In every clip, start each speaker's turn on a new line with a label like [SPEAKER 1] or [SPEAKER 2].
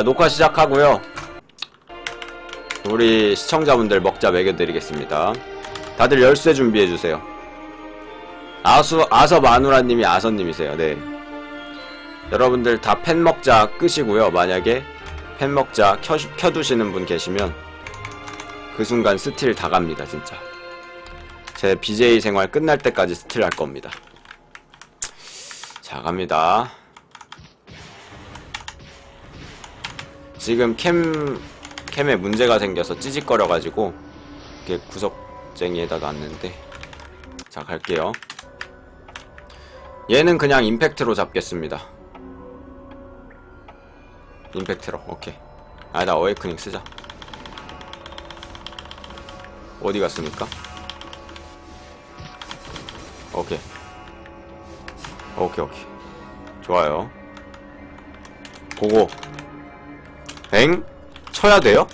[SPEAKER 1] 자, 녹화 시작하고요. 우리 시청자분들 먹자 먹여드리겠습니다. 다들 열쇠 준비해주세요. 아수, 아서 마누라님이 아서님이세요. 네. 여러분들 다펜 먹자 끄시고요. 만약에 펜 먹자 켜, 켜두시는 분 계시면 그 순간 스틸 다 갑니다, 진짜. 제 BJ 생활 끝날 때까지 스틸 할 겁니다. 자, 갑니다. 지금 캠, 캠에 문제가 생겨서 찌직거려가지고, 이렇게 구석쟁이에다 놨는데. 자, 갈게요. 얘는 그냥 임팩트로 잡겠습니다. 임팩트로, 오케이. 아, 나 어웨이크닝 쓰자. 어디 갔습니까? 오케이. 오케이, 오케이. 좋아요. 고고. 엥? 쳐야 돼요?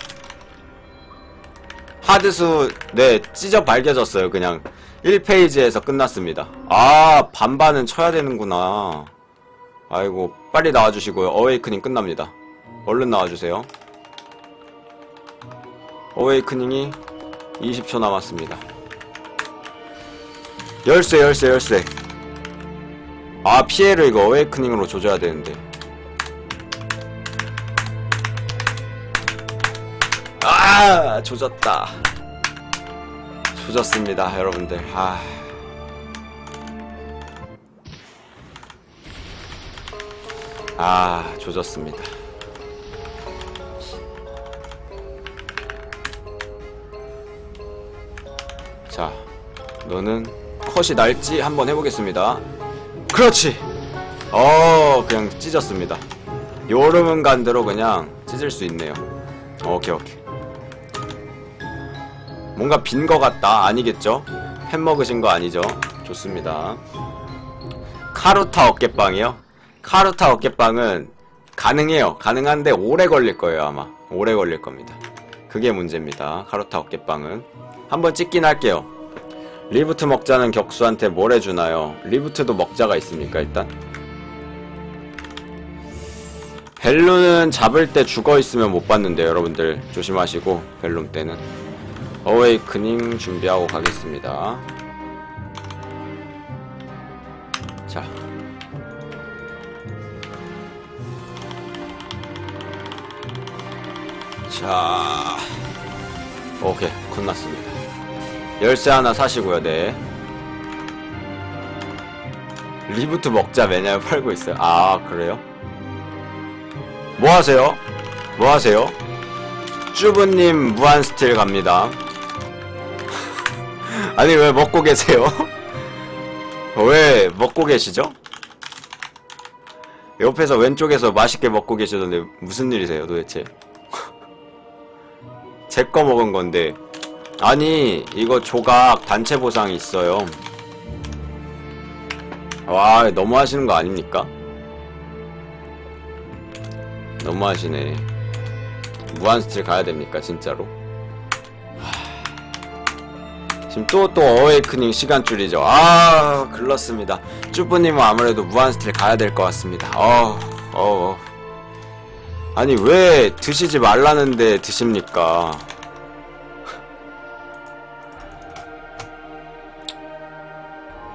[SPEAKER 1] 하드수, 네, 찢어 밝혀졌어요, 그냥. 1페이지에서 끝났습니다. 아, 반반은 쳐야 되는구나. 아이고, 빨리 나와주시고요. 어웨이크닝 끝납니다. 얼른 나와주세요. 어웨이크닝이 20초 남았습니다. 열쇠, 열쇠, 열쇠. 아, 피해를 이거 어웨이크닝으로 조져야 되는데. 아, 조졌다. 조졌습니다, 여러분들. 아. 아, 조졌습니다. 자, 너는 컷이 날지 한번 해보겠습니다. 그렇지! 어, 그냥 찢었습니다. 요르문간대로 그냥 찢을 수 있네요. 오케이, 오케이. 뭔가 빈 거 같다. 아니겠죠? 햄 먹으신 거 아니죠? 좋습니다. 카루타 어깨빵이요? 카루타 어깨빵은 가능해요. 가능한데 오래 걸릴 거예요, 아마. 오래 걸릴 겁니다. 그게 문제입니다. 카루타 어깨빵은. 한번 찍긴 할게요. 리부트 먹자는 격수한테 뭘 해주나요? 리부트도 먹자가 있습니까, 일단? 벨루는 잡을 때 죽어 있으면 못 봤는데 여러분들 조심하시고 벨룸 때는 어웨이크닝 준비하고 가겠습니다. 자. 자. 오케이, 끝났습니다. 열쇠 하나 사시고요, 네. 리부트 먹자 매냐를 팔고 있어요. 아, 그래요? 뭐 하세요? 뭐 하세요? 쭈브님 무한 스틸 갑니다. 아니 왜 먹고 계세요? 왜 먹고 계시죠? 옆에서 왼쪽에서 맛있게 먹고 계시던데 무슨 일이세요 도대체? 제 거 먹은 건데 아니 이거 조각 단체 보상이 있어요. 와 너무 하시는 거 아닙니까? 너무 하시네. 무한 스틸 가야 됩니까 진짜로? 지금 또 또 어웨이크닝 시간 줄이죠. 아 글렀습니다. 쭈뿌님은 아무래도 무한 스틸 가야 될 것 같습니다. 어, 어, 어. 아니 왜 드시지 말라는데 드십니까?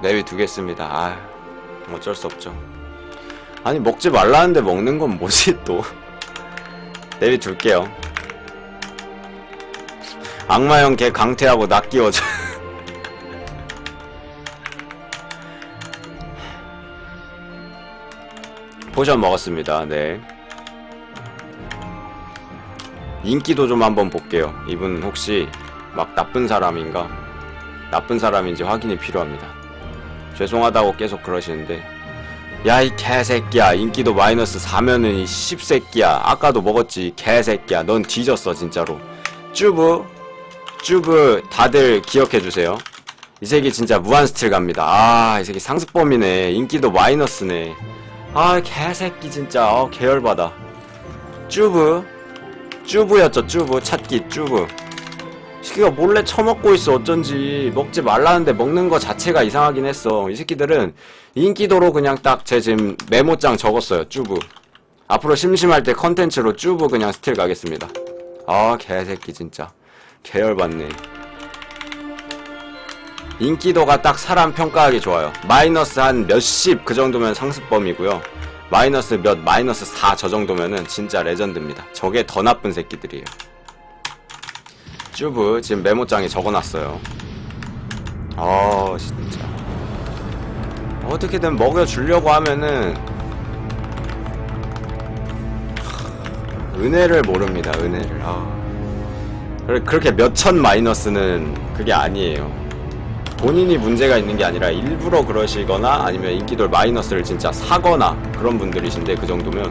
[SPEAKER 1] 내비 두겠습니다. 아 어쩔 수 없죠. 아니 먹지 말라는데 먹는 건 뭐지 또? 내비 둘게요. 악마형 개 강퇴하고 나 끼워줘. 포션 먹었습니다. 네. 인기도 좀 한번 볼게요. 이분 혹시 막 나쁜 사람인가? 나쁜 사람인지 확인이 필요합니다. 죄송하다고 계속 그러시는데 야 이 개새끼야 인기도 마이너스 4면은 이 씹새끼야 아까도 먹었지 이 개새끼야 넌 뒤졌어 진짜로 쭈브 쭈브 다들 기억해주세요 이 새끼 진짜 무한 스틸 갑니다 아 이 새끼 상습범이네 인기도 마이너스네 아 개새끼 진짜. 어 계열받아 쭈브 쭈브였죠 쭈브 찾기 쭈브 이 새끼가 몰래 처먹고 있어. 어쩐지 먹지 말라는데 먹는 거 자체가 이상하긴 했어. 이 새끼들은 인기도로 그냥 딱 제 지금 메모장 적었어요 쭈브 앞으로 심심할 때 컨텐츠로 쭈브 그냥 스틸 가겠습니다. 아 개새끼 진짜. 개열받네. 인기도가 딱 사람 평가하기 좋아요. 마이너스 한 몇십 그 정도면 상습범이고요. 마이너스 몇 마이너스 4 저 정도면은 진짜 레전드입니다. 저게 더 나쁜 새끼들이에요. 쭈브 지금 메모장에 적어놨어요. 아 진짜 어떻게든 먹여주려고 하면은 은혜를 모릅니다. 은혜를. 아. 그렇게 몇 천 마이너스는 그게 아니에요. 본인이 문제가 있는 게 아니라 일부러 그러시거나 아니면 인기돌 마이너스를 진짜 사거나 그런 분들이신데 그 정도면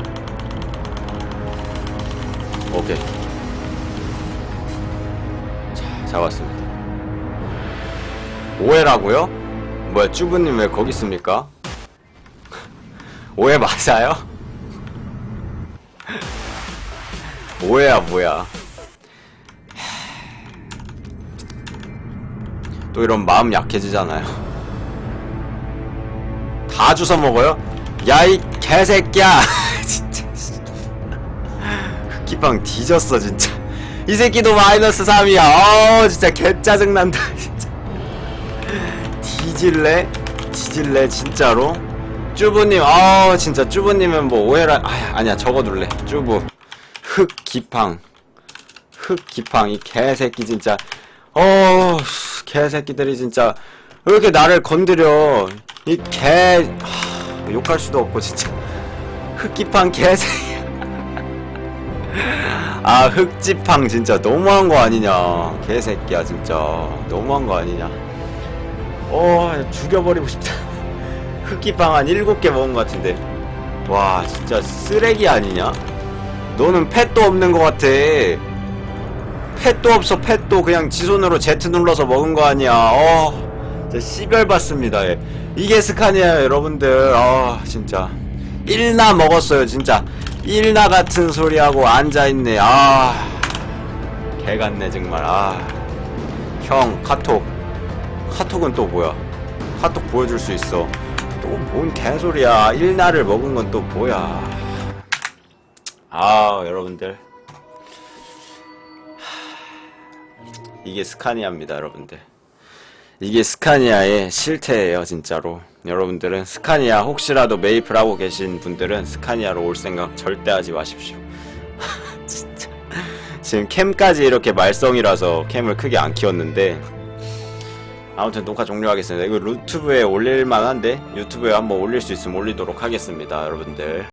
[SPEAKER 1] 오케이 자 잡았습니다 오해라고요? 뭐야 쭈부님 왜 거기 있습니까? 오해 맞아요? 오해야 뭐야 또 이런 마음 약해지잖아요. 다 주워 먹어요? 야 이 개새끼야! 진짜. 흑기빵 뒤졌어 진짜. 이 새끼도 마이너스 3이야. 어 진짜 개 짜증난다 진짜. 뒤질래? 뒤질래 진짜로? 쭈부님, 아 진짜 쭈부님은 뭐 오해라. 아 아니야 적어둘래. 쭈부. 흑기팡. 흑기팡 이 개새끼 진짜. 어 개새끼들이 진짜. 왜 이렇게 나를 건드려? 이개 욕할 수도 없고 진짜. 흑기팡 개새끼 아 흑지팡 진짜 너무한 거 아니냐. 개새끼야 진짜. 너무한 거 아니냐. 어 죽여버리고 싶다. 흑기팡 한 일곱 개 먹은 거 같은데. 와 진짜 쓰레기 아니냐? 너는 펫도 없는 거 같아 펫도 없어 펫도. 그냥 지 손으로 Z 눌러서 먹은 거 아니야. 어 진짜 씨별 받습니다. 예. 이게 스카니아예요 여러분들. 아 진짜. 일나 먹었어요 진짜. 일나 같은 소리 하고 앉아있네. 아 개같네 정말. 아형 카톡. 카톡은 또 뭐야? 카톡 보여줄 수 있어. 또 뭔 개소리야. 일나를 먹은 건 또 뭐야. 아 여러분들 이게 스카니아입니다, 여러분들. 이게 스카니아의 실태예요, 진짜로. 여러분들은 스카니아 혹시라도 매입을 하고 계신 분들은 스카니아로 올 생각 절대 하지 마십시오. 진짜. 지금 캠까지 이렇게 말썽이라서 캠을 크게 안 키웠는데 아무튼 녹화 종료하겠습니다. 이거 유튜브에 올릴만한데 유튜브에 한번 올릴 수 있으면 올리도록 하겠습니다, 여러분들.